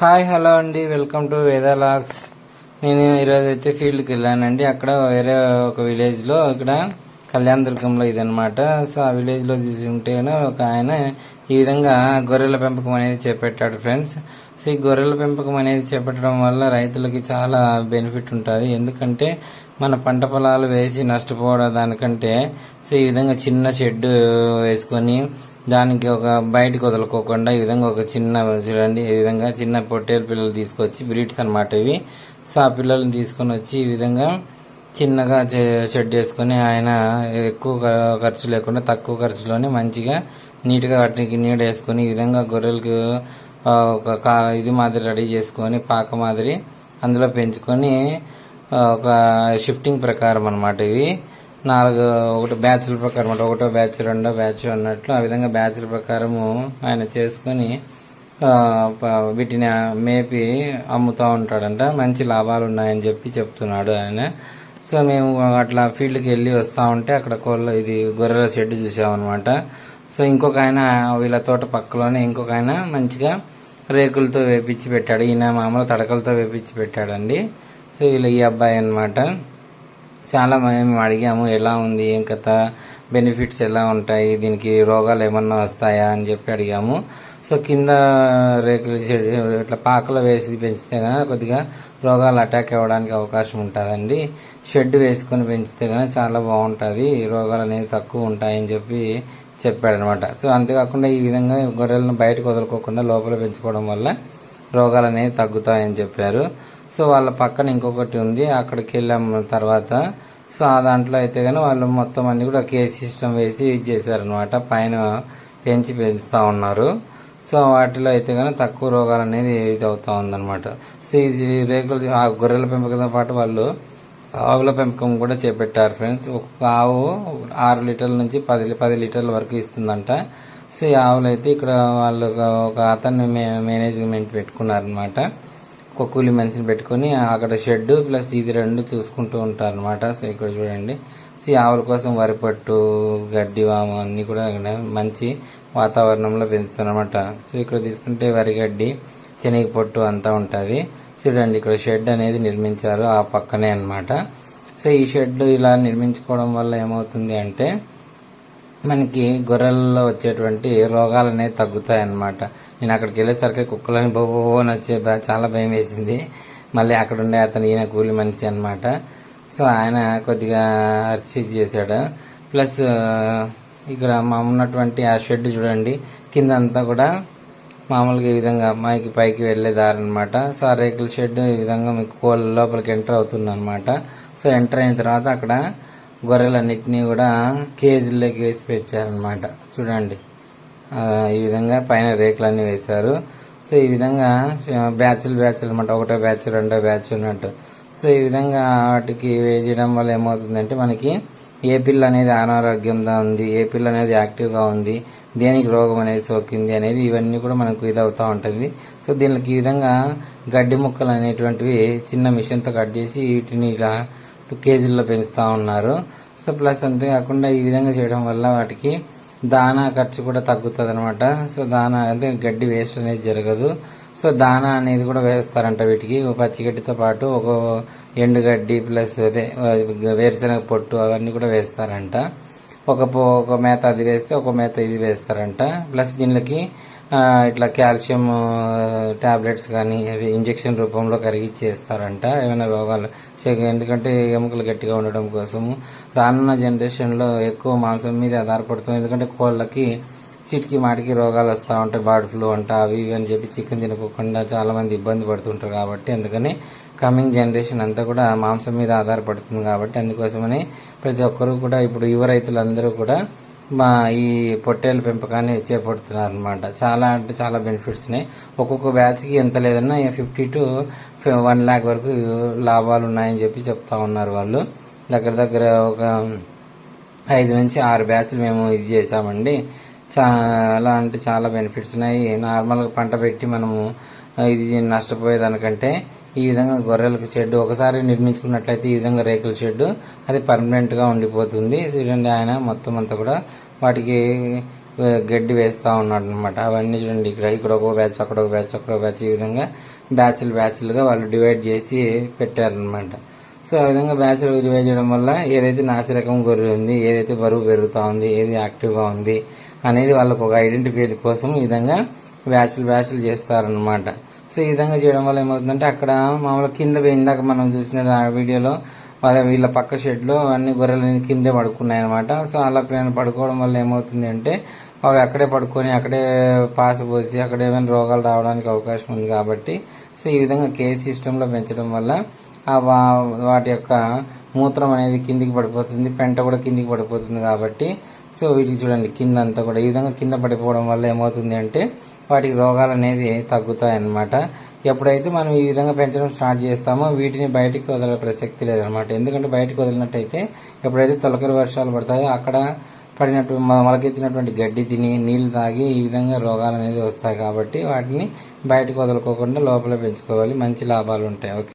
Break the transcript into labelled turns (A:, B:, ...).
A: Hi hello అండి. Welcome to వేదాలాగ్స్ నేను ఈరోజు అయితే ఫీల్డ్కి వెళ్ళానండి. అక్కడ వేరే ఒక విలేజ్లో ఇక్కడ కళ్యాణ దుర్గంలో ఇదనమాట సో ఆ విలేజ్లో చూసుకుంటే ఒక ఆయన ఈ విధంగా గొర్రెల పెంపకం అనేది చేపట్టాడు ఫ్రెండ్స్. సో ఈ గొర్రెల పెంపకం అనేది చేపట్టడం వల్ల రైతులకి చాలా బెనిఫిట్ ఉంటుంది. ఎందుకంటే మన పంట పొలాలు వేసి నష్టపోవడం దానికంటే సో ఈ విధంగా చిన్న షెడ్ వేసుకొని దానికి ఒక బయటకు వదులుకోకుండా ఈ విధంగా ఒక చిన్న చూడండి ఈ విధంగా చిన్న పొట్టేలు పిల్లలు తీసుకొచ్చి బ్రీడ్స్ అన్నమాట ఇవి. సో ఆ పిల్లల్ని తీసుకొని వచ్చి ఈ విధంగా చిన్నగా షెడ్ వేసుకొని ఆయన ఎక్కువ ఖర్చు లేకుండా తక్కువ ఖర్చులోనే మంచిగా నీట్గా వాటికి నీడ వేసుకొని ఈ విధంగా గొర్రెలకు ఒక కా ఇది మాదిరి రెడీ చేసుకొని పాక మాదిరి అందులో పెంచుకొని ఒక షిఫ్టింగ్ ప్రకారం అనమాట ఇవి. నాలుగు ఒకటి బ్యాచ్ల ప్రకారం అంటే ఒకటో బ్యాచ్ రెండో బ్యాచ్ అన్నట్లు ఆ విధంగా బ్యాచ్ల ప్రకారము ఆయన చేసుకొని వీటిని మేపి అమ్ముతూ ఉంటాడంట. మంచి లాభాలు ఉన్నాయని చెప్పి చెప్తున్నాడు ఆయన. సో మేము అట్లా ఫీల్డ్కి వెళ్ళి వస్తూ ఉంటే అక్కడ కోళ్ళ ఇది గొర్రెల షెడ్ చూసామన్నమాట. సో ఇంకొక ఆయన వీళ్ళ తోట పక్కలోనే ఇంకొక ఆయన మంచిగా రేకులతో వేపించి పెట్టాడు. ఈయన మామూలు తడకలతో వేపించి పెట్టాడండి. సో వీళ్ళ ఈ అబ్బాయి అన్నమాట. చాలా మేము అడిగాము ఎలా ఉంది ఏం కథ బెనిఫిట్స్ ఎలా ఉంటాయి దీనికి రోగాలు ఏమన్నా వస్తాయా అని చెప్పి అడిగాము. సో కింద రేకులు ఇట్లా పాకలు వేసి పెంచితే కనుక కొద్దిగా రోగాలు అటాక్ అవ్వడానికి అవకాశం ఉంటుందండి. షెడ్ వేసుకొని పెంచితే కనుక చాలా బాగుంటుంది రోగాలు అనేది తక్కువ ఉంటాయని చెప్పి చెప్పాడనమాట. సో అంతేకాకుండా ఈ విధంగా గొర్రెలను బయటకు వదులుకోకుండా లోపల పెంచుకోవడం వల్ల రోగాలు అనేవి తగ్గుతాయని చెప్పారు. సో వాళ్ళ పక్కన ఇంకొకటి ఉంది అక్కడికి వెళ్ళాం తర్వాత. సో ఆ దాంట్లో అయితే కానీ వాళ్ళు మొత్తం అన్ని కూడా కేజ్ సిస్టమ్ వేసి ఇది చేశారనమాట పైన పెంచి పెంచుతూ ఉన్నారు. సో వాటిలో అయితే కానీ తక్కువ రోగాలు అనేది ఇది అవుతూ ఉందన్నమాట. సో ఇది రేకులు ఆ గొర్రెల పెంపకంతో పాటు వాళ్ళు ఆవుల పెంపకం కూడా చేపట్టారు ఫ్రెండ్స్. ఒక్కొక్క ఆవు ఆరు లీటర్ల నుంచి పది పది లీటర్ల వరకు ఇస్తుందంట. సో ఈ ఆవులు అయితే ఇక్కడ వాళ్ళు ఒక- ఒక అతన్ని మే- మేనేజ్మెంట్ పెట్టుకున్నారనమాట ఒక కూలి మనిషిని పెట్టుకొని అక్కడ షెడ్ ప్లస్ ఇది రెండు చూసుకుంటూ ఉంటారు అనమాట సో ఇక్కడ చూడండి. సో ఆవుల కోసం వరిపట్టు గడ్డి వాము అన్నీ కూడా ఇక్కడ మంచి వాతావరణంలో పెంచుతారనమాట సో ఇక్కడ తీసుకుంటే వరి గడ్డి శనగ పొట్టు అంతా ఉంటుంది. చూడండి ఇక్కడ షెడ్ అనేది నిర్మించారు ఆ పక్కనే అన్నమాట. సో ఈ షెడ్ ఇలా నిర్మించుకోవడం వల్ల ఏమవుతుంది అంటే మనకి గొర్రెల్లో వచ్చేటువంటి రోగాలు అనేవి తగ్గుతాయి అన్నమాట నేను అక్కడికి వెళ్ళేసరికి కుక్కలని బొబ్బో అని వచ్చే చాలా భయం వేసింది. మళ్ళీ అక్కడ ఉండే అతను ఈయన కూలి మనిషి అనమాట సో ఆయన కొద్దిగా అర్చీజ్ చేశాడు. ప్లస్ ఇక్కడ మా ఉన్నటువంటి ఆ షెడ్ చూడండి. కింద అంతా కూడా మామూలుగా ఈ విధంగా అమ్మాయికి పైకి వెళ్ళే దారి అనమాట సో ఆ రేకుల షెడ్ ఈ విధంగా మీకు కోళ్ళ లోపలికి ఎంటర్ అవుతుంది అనమాట సో ఎంటర్ అయిన తర్వాత అక్కడ గొర్రెలన్నిటినీ కూడా కేజీల్లోకి వేసి పెంచారనమాట చూడండి. ఈ విధంగా పైన రేకులన్నీ వేశారు. సో ఈ విధంగా బ్యాచ్లు బ్యాచ్లు అనమాట ఒకటో బ్యాచ్ రెండో బ్యాచ్ ఉన్నట్టు సో ఈ విధంగా వాటికి వేయడం వల్ల ఏమవుతుందంటే మనకి ఏ పిల్ల అనేది అనారోగ్యంగా ఉంది ఏ పిల్ల అనేది యాక్టివ్గా ఉంది దేనికి రోగం అనేది సోకింది అనేది ఇవన్నీ కూడా మనకు ఇదవుతూ ఉంటుంది. సో దీనికి ఈ విధంగా గడ్డి ముక్కలు అనేటువంటివి చిన్న మిషన్తో కట్ చేసి వీటిని ఇలా టూ కేజీల్లో పెంచుతూ ఉన్నారు. సో ప్లస్ అంతేకాకుండా ఈ విధంగా చేయడం వల్ల వాటికి దానా ఖర్చు కూడా తగ్గుతుంది అనమాట సో దానా అంటే గడ్డి వేస్ట్ అనేది జరగదు. సో దానా అనేది కూడా వేస్తారంట వీటికి. ఒక పచ్చిగడ్డితో పాటు ఒక ఎండుగడ్డి ప్లస్ అదే వేరుశనగ పొట్టు అవన్నీ కూడా వేస్తారంట. ఒక ఒక మేత అది వేస్తే ఒక మేత ఇది వేస్తారంట. ప్లస్ దీనికి ఇట్లా కాల్షియం టాబ్లెట్స్ కానీ అవి ఇంజెక్షన్ రూపంలో కరిగిచ్చేస్తారంట ఏమైనా రోగాలు. ఎందుకంటే ఎముకలు గట్టిగా ఉండడం కోసము రానున్న జనరేషన్లో ఎక్కువ మాంసం మీద ఆధారపడుతుంది. ఎందుకంటే కోళ్ళకి చిటికి మాటికి రోగాలు వస్తూ ఉంటాయి. బర్డ్ ఫ్లూ అంట అవి ఇవి అని చెప్పి చికెన్ తినకోకుండా చాలామంది ఇబ్బంది పడుతుంటారు కాబట్టి అందుకని కమింగ్ జనరేషన్ అంతా కూడా మాంసం మీద ఆధారపడుతుంది కాబట్టి అందుకోసమని ప్రతి ఒక్కరూ కూడా ఇప్పుడు యువ రైతులందరూ కూడా మా ఈ పొట్టేళ్ళ పెంపకాన్ని చేపడుతున్నారు అనమాట చాలా అంటే చాలా బెనిఫిట్స్ ఉన్నాయి ఒక్కొక్క బ్యాచ్కి ఎంత లేదన్నా ఫిఫ్టీ టు వన్ ల్యాక్ వరకు లాభాలు ఉన్నాయని చెప్పి చెప్తా ఉన్నారు వాళ్ళు. దగ్గర దగ్గర ఒక ఐదు నుంచి ఆరు బ్యాచ్లు మేము ఇది చేసామండి చాలా అంటే చాలా బెనిఫిట్స్ ఉన్నాయి. నార్మల్గా పంట పెట్టి మనము ఇది నష్టపోయేదానికంటే ఈ విధంగా గొర్రెలకు షెడ్ ఒకసారి నిర్మించుకున్నట్లయితే ఈ విధంగా రేకుల షెడ్ అది పర్మనెంట్గా ఉండిపోతుంది. చూడండి ఆయన మొత్తం అంతా కూడా వాటికి గడ్డి వేస్తూ ఉన్నాడు అనమాట అవన్నీ చూడండి ఇక్కడ ఇక్కడ ఒక బ్యాచ్ అక్కడ ఒక బ్యాచ్ అక్కడ ఒక బ్యాచ్ ఈ విధంగా బ్యాచ్లు బ్యాచ్లుగా వాళ్ళు డివైడ్ చేసి పెట్టారనమాట సో ఆ విధంగా బ్యాచ్లు డివైడ్ చేయడం వల్ల ఏదైతే నాసిరకం గొర్రె ఉంది ఏదైతే బరువు పెరుగుతూ ఉంది ఏది యాక్టివ్గా ఉంది అనేది వాళ్ళకు ఒక ఐడెంటిఫై కోసం ఈ విధంగా బ్యాచ్లు బ్యాచ్లు చేస్తారనమాట సో ఈ విధంగా చేయడం వల్ల ఏమవుతుందంటే అక్కడ మామూలుగా కింద ఇందాక మనం చూసిన వీడియోలో వాళ్ళ వీళ్ళ పక్క షెడ్లో అన్ని గొర్రెలు కిందే పడుకున్నాయి అనమాట సో అలా పడుకోవడం వల్ల ఏమవుతుంది అంటే అవి అక్కడే పడుకొని అక్కడే పాసు పోసి అక్కడ ఏమైనా రోగాలు రావడానికి అవకాశం ఉంది కాబట్టి సో ఈ విధంగా కేజ్ సిస్టంలో పెంచడం వల్ల వాటి యొక్క మూత్రం అనేది కిందికి పడిపోతుంది పెంట కూడా కిందికి పడిపోతుంది కాబట్టి సో వీటికి చూడండి కింద అంతా కూడా. ఈ విధంగా కింద పడిపోవడం వల్ల ఏమవుతుంది అంటే వాటికి రోగాలు అనేది తగ్గుతాయన్నమాట. ఎప్పుడైతే మనం ఈ విధంగా పెంచడం స్టార్ట్ చేస్తామో వీటిని బయటికి వదలే ప్రసక్తి లేదనమాట ఎందుకంటే బయటకు వదిలినట్టయితే ఎప్పుడైతే తొలకరి వర్షాలు పడతాయో అక్కడ పడినట్టు మొలకెత్తినటువంటి గడ్డి తిని నీళ్ళు తాగి ఈ విధంగా రోగాలు అనేది వస్తాయి కాబట్టి వాటిని బయటకు వదులుకోకుండా లోపల పెంచుకోవాలి. మంచి లాభాలు ఉంటాయి. ఓకే.